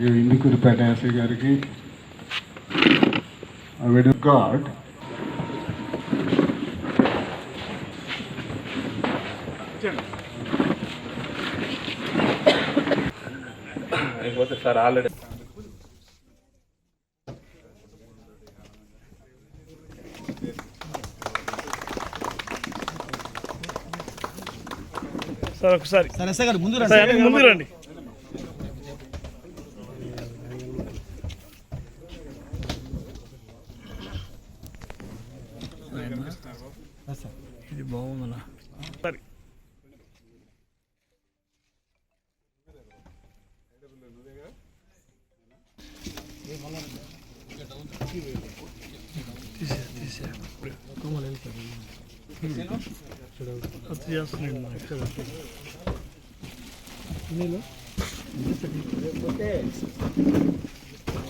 చిలుకూరిపేట SI గారికి విడ్ గాడ్. అయిపోతే సార్ ఆల్రెడీ. సార్ ఒకసారి. సరే ఎస్ఐ గారు ముందు రండి. సార్ ముందుకు రండి. ఇది బాగుందన్నా. సరే. చేస్తున్నాడు ఇక్కడ నీళ్ళు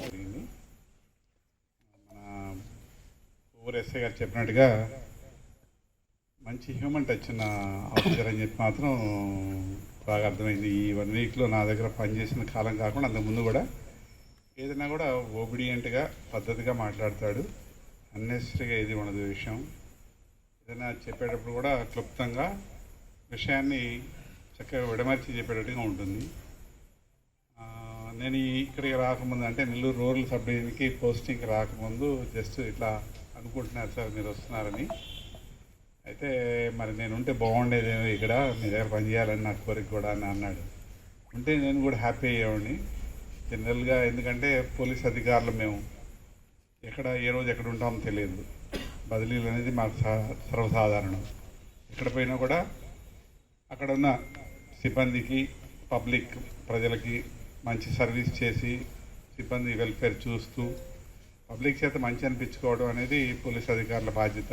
జరిగింది మన ఊరు ఎస్ఐ గారు చెప్పినట్టుగా మంచి హ్యూమన్ టచ్ ఉన్న ఆఫీసర్ అని చెప్పి మాత్రం బాగా అర్థమైంది. ఈ వన్ వీక్లో నా దగ్గర పనిచేసిన కాలం కాకుండా అంతకు ముందు కూడా ఏదైనా కూడా ఓబిడియంట్గా పద్ధతిగా మాట్లాడతాడు. అన్నెసరీగా ఇది ఉండదు విషయం. ఏదైనా చెప్పేటప్పుడు కూడా క్లుప్తంగా విషయాన్ని చక్కగా విడమర్చి చెప్పేటట్టుగా ఉంటుంది. నేను ఇక్కడికి రాకముందు అంటే నెల్లూరు రూరల్ సబ్ డివిజన్కి పోస్టింగ్కి రాకముందు జస్ట్ ఇట్లా అనుకుంటున్నారు సార్ మీరు వస్తున్నారని. అయితే మరి నేను ఉంటే బాగుండేదేమో ఇక్కడ మీ దగ్గర పనిచేయాలని నా కోరిక కూడా అని అన్నాడు. ఉంటే నేను కూడా హ్యాపీ అయ్యేవాడిని. జనరల్గా ఎందుకంటే పోలీస్ అధికారులు మేము ఎక్కడ ఏ రోజు ఎక్కడ ఉంటామో తెలియదు. బదిలీలు అనేది మాకు సర్వసాధారణం. ఎక్కడ పోయినా కూడా అక్కడ ఉన్న సిబ్బందికి పబ్లిక్ ప్రజలకి మంచి సర్వీస్ చేసి సిబ్బంది వెల్ఫేర్ చూస్తూ పబ్లిక్ చేత మంచి అనిపించుకోవడం అనేది పోలీస్ అధికారుల బాధ్యత.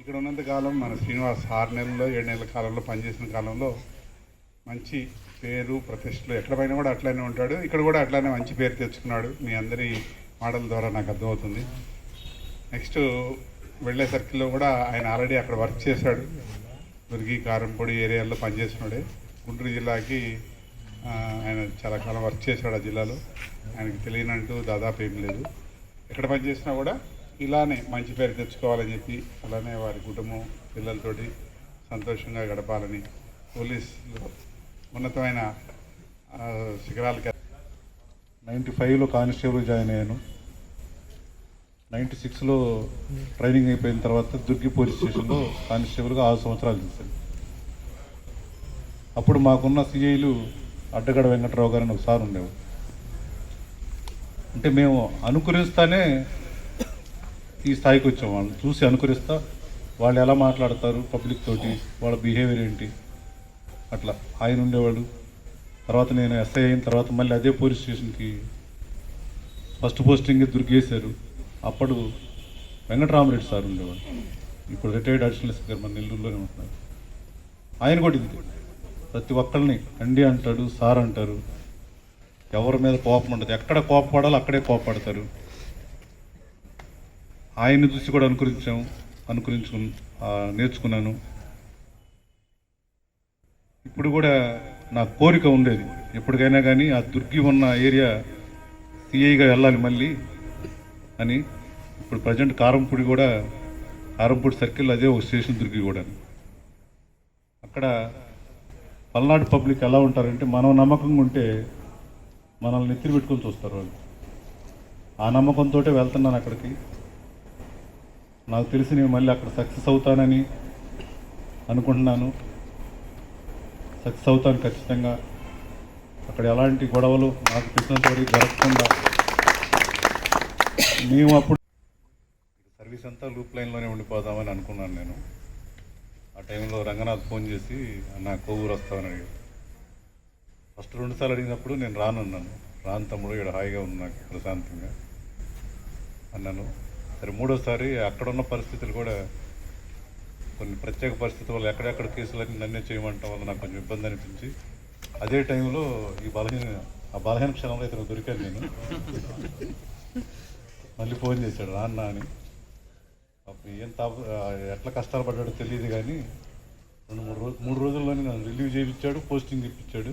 ఇక్కడ ఉన్నంత కాలం మన శ్రీనివాస్ ఆరు నెలల్లో ఏడు నెలల కాలంలో పనిచేసిన కాలంలో మంచి పేరు ప్రతిష్టలు ఎక్కడ పైన కూడా అట్లానే ఉంటాడు. ఇక్కడ కూడా అట్లానే మంచి పేరు తెచ్చుకున్నాడు. మీ అందరి మాటల ద్వారా నాకు అర్థమవుతుంది. నెక్స్ట్ వెళ్ళే సర్కిల్లో కూడా ఆయన ఆల్రెడీ అక్కడ వర్క్ చేశాడు. మురిగి కారంపొడి ఏరియాలో పనిచేస్తున్నాడే. గుంటూరు జిల్లాకి ఆయన చాలా కాలం వర్క్ చేశాడు ఆ జిల్లాలో. ఆయనకి తెలియనంటూ దాదాపు ఏం లేదు. ఎక్కడ పనిచేసినా కూడా ఇలానే మంచి పేరు తెచ్చుకోవాలని చెప్పి అలానే వారి కుటుంబం పిల్లలతోటి సంతోషంగా గడపాలని పోలీసులో ఉన్నతమైన శిఖరాలకి నైంటీ ఫైవ్లో కానిస్టేబుల్ జాయిన్ అయ్యాను. నైంటీ సిక్స్లో ట్రైనింగ్ అయిపోయిన తర్వాత దుర్గి పోలీస్ స్టేషన్లో కానిస్టేబుల్గా ఆరు సంవత్సరాలు చేశాను. అప్పుడు మాకున్న సిఐలు అడ్డగడ వెంకట్రావు గారు అని ఒకసారి ఉండేవారు. అంటే మేము అనుకరిస్తానే ఈ స్థాయికి వచ్చాం. వాళ్ళని చూసి అనుకరిస్తా వాళ్ళు ఎలా మాట్లాడతారు పబ్లిక్ తోటి వాళ్ళ బిహేవియర్ ఏంటి అట్లా. ఆయన ఉండేవాడు. తర్వాత నేను ఎస్ఐ అయిన తర్వాత మళ్ళీ అదే పోలీస్ స్టేషన్కి ఫస్ట్ పోస్టింగ్ దుర్గేశారు. అప్పుడు వెంకటరామరెడ్డి సార్ ఉండేవాడు. ఇప్పుడు రిటైర్డ్ అడిషనల్ స్పీకర్ మన నెల్లూరులోనే ఉంటున్నారు ఆయన కూడా ఇది. ప్రతి ఒక్కరిని అండి అంటాడు సార్ అంటారు. ఎవరి మీద కోపం ఉండదు. ఎక్కడ కోపపడాలో అక్కడే కోపపడతారు ఆయన్ని చూసి కూడా అనుకరించాం అనుకరించుకు నేర్చుకున్నాను. ఇప్పుడు కూడా నా కోరిక ఉండేది. ఎప్పటికైనా కానీ ఆ దుర్గి ఉన్న ఏరియా సిఐగా వెళ్ళాలి మళ్ళీ అని. ఇప్పుడు ప్రజెంట్ కారంపూడి కూడా కారంపూడి సర్కిల్ అదే ఒక స్టేషన్ దుర్గి కూడా. అక్కడ పల్నాడు పబ్లిక్ ఎలా ఉంటారంటే మనం నమ్మకంగా ఉంటే మనల్ని నెత్తిరి పెట్టుకొని చూస్తారు వాళ్ళు. ఆ నమ్మకంతో వెళ్తున్నాను అక్కడికి. నాకు తెలిసి నేను మళ్ళీ అక్కడ సక్సెస్ అవుతానని అనుకుంటున్నాను. సక్సెస్ అవుతాను ఖచ్చితంగా. అక్కడ ఎలాంటి గొడవలు నాకు తెలిసినంత వరకు జరగకుండా మేము అప్పుడు సర్వీస్ అంతా లూప్ లైన్లోనే ఉండిపోదామని అనుకున్నాను నేను. ఆ టైంలో రంగనాథ్ ఫోన్ చేసి నా కొవ్వూరు వస్తామని అడిగాడు. ఫస్ట్ రెండుసార్లు అడిగినప్పుడు నేను రానున్నాను రాను తమ్ముడు ఇక్కడ హాయిగా ఉంది నాకు ప్రశాంతంగా అన్నాను. సరే మూడోసారి అక్కడ ఉన్న పరిస్థితులు కూడా కొన్ని ప్రత్యేక పరిస్థితుల వల్ల ఎక్కడెక్కడ కేసులన్నీ నన్నే చేయమంటాం వల్ల నాకు కొంచెం ఇబ్బంది అనిపించి అదే టైంలో ఈ బలహీన ఆ బలహీన క్షణంలో ఇతను దొరికాను నేను. మళ్ళీ ఫోన్ చేశాడు రాన్నా అని. ఏం తాప ఎట్లా కష్టాలు పడ్డాడో తెలియదు కానీ రెండు మూడు రోజు మూడు రోజుల్లోనే నన్ను రిలీవ్ చేయించాడు పోస్టింగ్ ఇప్పించాడు.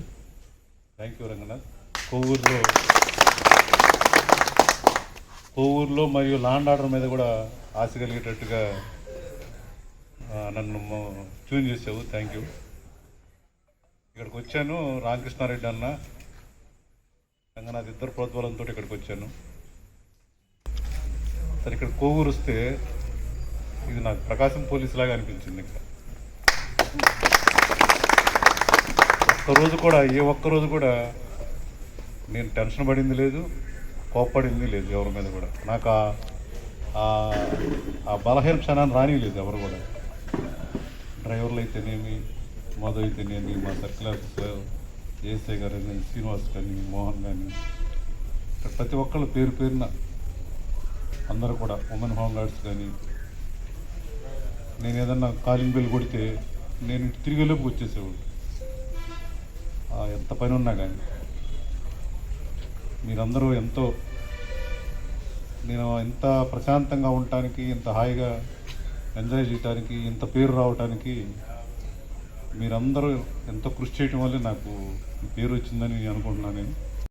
Thank you Ranganath. కోవూరులో కోవూరులో మరియు లాండ్ ఆర్డర్ మీద కూడా ఆశ కలిగేటట్టుగా నన్ను ట్యూన్ చేసావు. థ్యాంక్ యూ ఇక్కడికి వచ్చాను. రామకృష్ణారెడ్డి అన్న రంగనాథ్ ఇద్దరు ప్రోద్బలంతో ఇక్కడికి వచ్చాను. సరే ఇక్కడ కోవూరు వస్తే ఇది నాకు ప్రకాశం పోలీస్ లాగా అనిపించింది ఇంకా. ఒక్కరోజు కూడా ఏ ఒక్కరోజు కూడా నేను టెన్షన్ పడింది లేదు కోప్పడింది లేదు ఎవరి మీద కూడా. నాకు ఆ- ఆ- బలహీన క్షణాన్ని రానిలేదు ఎవరు కూడా. డ్రైవర్లు అయితేనేమి మధు అయితేనేమి మా సర్కిల్ ఆఫీసర్ ఏఎస్ఐ గారు అయినా, శ్రీనివాస్ కానీ మోహన్ కానీ ప్రతి ఒక్కళ్ళు పేరు పేరున అందరూ కూడా ఉమెన్ హోమ్ గార్డ్స్ కానీ నేను ఏదన్నా కాలింగ్ బిల్ కొడితే నేను తిరిగేలోపు వచ్చేసేవాడు ఎంత పని ఉన్నా కానీ మీరందరూ ఎంతో నేను ఇంత ప్రశాంతంగా ఉండటానికి ఇంత హాయిగా ఎంజాయ్ చేయడానికి ఇంత పేరు రావటానికి మీరందరూ ఎంతో కృషి చేయటం వల్లే నాకు పేరు వచ్చిందని నేను అనుకుంటున్నాను నేను.